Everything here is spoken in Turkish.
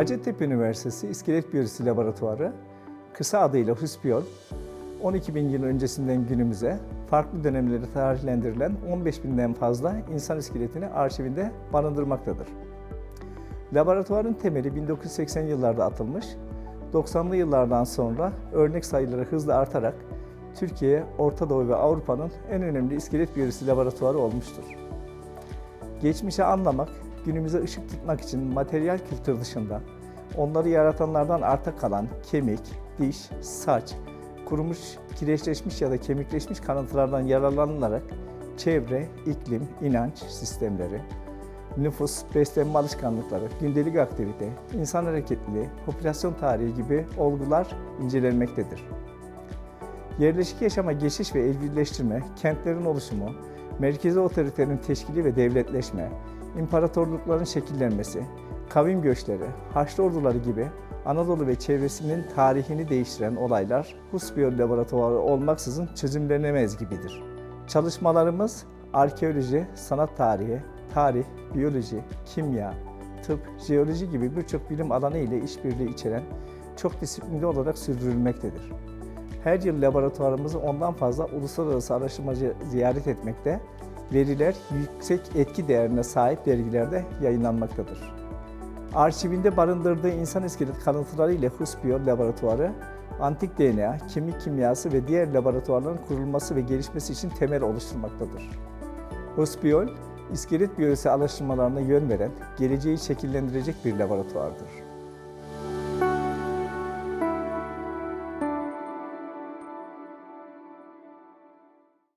Hacettepe Üniversitesi İskelet Biyolojisi Laboratuvarı, kısa adıyla HUSBIOL, 12 bin yıl öncesinden günümüze farklı dönemleri tarihlendirilen 15 binden fazla insan iskeletini arşivinde barındırmaktadır. Laboratuvarın temeli 1980 yıllarda atılmış, 90'lı yıllardan sonra örnek sayıları hızla artarak Türkiye, Orta Doğu ve Avrupa'nın en önemli iskelet biyolojisi laboratuvarı olmuştur. Geçmişi anlamak, günümüze ışık tutmak için materyal kültür dışında onları yaratanlardan arta kalan kemik, diş, saç, kurumuş, kireçleşmiş ya da kemikleşmiş kanıtlardan yararlanılarak çevre, iklim, inanç sistemleri, nüfus, beslenme alışkanlıkları, gündelik aktivite, insan hareketliliği, popülasyon tarihi gibi olgular incelenmektedir. Yerleşik yaşama geçiş ve evcilleştirme, kentlerin oluşumu, merkezi otoritenin teşkili ve devletleşme, imparatorlukların şekillenmesi, kavim göçleri, Haçlı orduları gibi Anadolu ve çevresinin tarihini değiştiren olaylar Husbiyol Laboratuvarı olmaksızın çözümlenemez gibidir. Çalışmalarımız arkeoloji, sanat tarihi, tarih, biyoloji, kimya, tıp, jeoloji gibi birçok bilim alanı ile işbirliği içeren çok disiplinli olarak sürdürülmektedir. Her yıl laboratuvarımızı ondan fazla uluslararası araştırmacı ziyaret etmekte, veriler yüksek etki değerine sahip dergilerde yayınlanmaktadır. Arşivinde barındırdığı insan iskelet kalıntıları ile Husbiyol Laboratuvarı, antik DNA, kemik kimyası ve diğer laboratuvarların kurulması ve gelişmesi için temel oluşturmaktadır. Husbiyol, iskelet biyolojisi araştırmalarına yön veren, geleceği şekillendirecek bir laboratuvardır.